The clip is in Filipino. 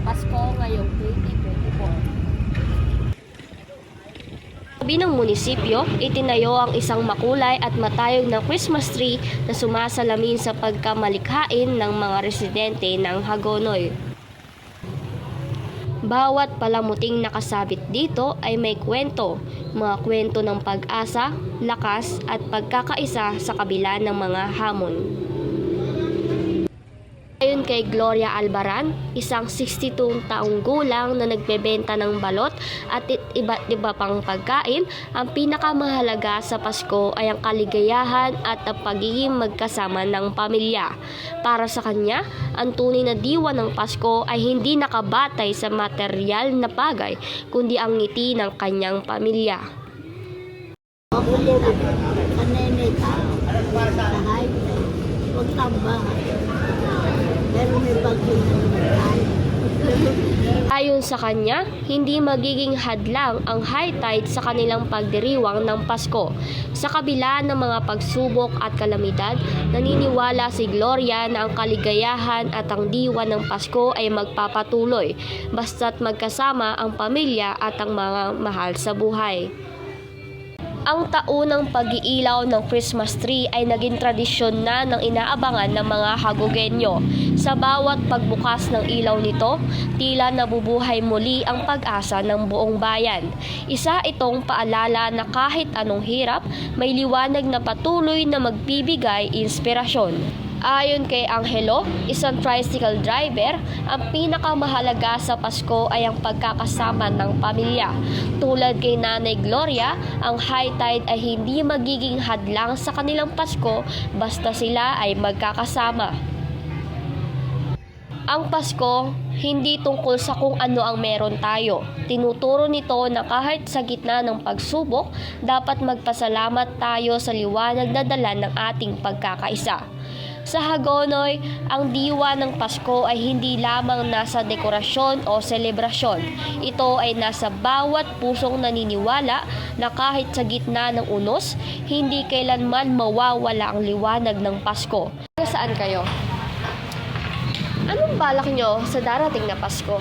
Pasko ngayong 2024. Sabi ng munisipyo, itinayo ang isang makulay at matayog na Christmas tree na sumasalamin sa pagkamalikhain ng mga residente ng Hagonoy. Bawat palamuting nakasabit dito ay may kwento, mga kwento ng pag-asa, lakas at pagkakaisa sa kabila ng mga hamon. Ayon kay Gloria Albaran, isang 62 taong gulang na nagbebenta ng balot at iba't iba pang pagkain, ang pinakamahalaga sa Pasko ay ang kaligayahan at ang pagiging magkasama ng pamilya. Para sa kanya, ang tunay na diwa ng Pasko ay hindi nakabatay sa material na bagay, kundi ang ngiti ng kanyang pamilya. Kanene tao. Bahay. Huwag tambahan. Pero. Ayon sa kanya, hindi magiging hadlang ang high tide sa kanilang pagdiriwang ng Pasko. Sa kabila ng mga pagsubok at kalamidad, naniniwala si Gloria na ang kaligayahan at ang diwa ng Pasko ay magpapatuloy, basta't magkasama ang pamilya at ang mga mahal sa buhay. Ang taunang pag-iilaw ng Christmas tree ay naging tradisyon na ng inaabangan ng mga Hagogenyo. Sa bawat pagbukas ng ilaw nito, tila nabubuhay muli ang pag-asa ng buong bayan. Isa itong paalala na kahit anong hirap, may liwanag na patuloy na magbibigay inspirasyon. Ayon kay Angelo, isang tricycle driver, ang pinakamahalaga sa Pasko ay ang pagkakasama ng pamilya. Tulad kay Nanay Gloria, ang high tide ay hindi magiging hadlang sa kanilang Pasko basta sila ay magkakasama. Ang Pasko, hindi tungkol sa kung ano ang meron tayo. Tinuturo nito na kahit sa gitna ng pagsubok, dapat magpasalamat tayo sa liwanag na dala ng ating pagkakaisa. Sa Hagonoy, ang diwa ng Pasko ay hindi lamang nasa dekorasyon o selebrasyon. Ito ay nasa bawat pusong naniniwala na kahit sa gitna ng unos, hindi kailanman mawawala ang liwanag ng Pasko. Saan kayo? Anong balak nyo sa darating na Pasko?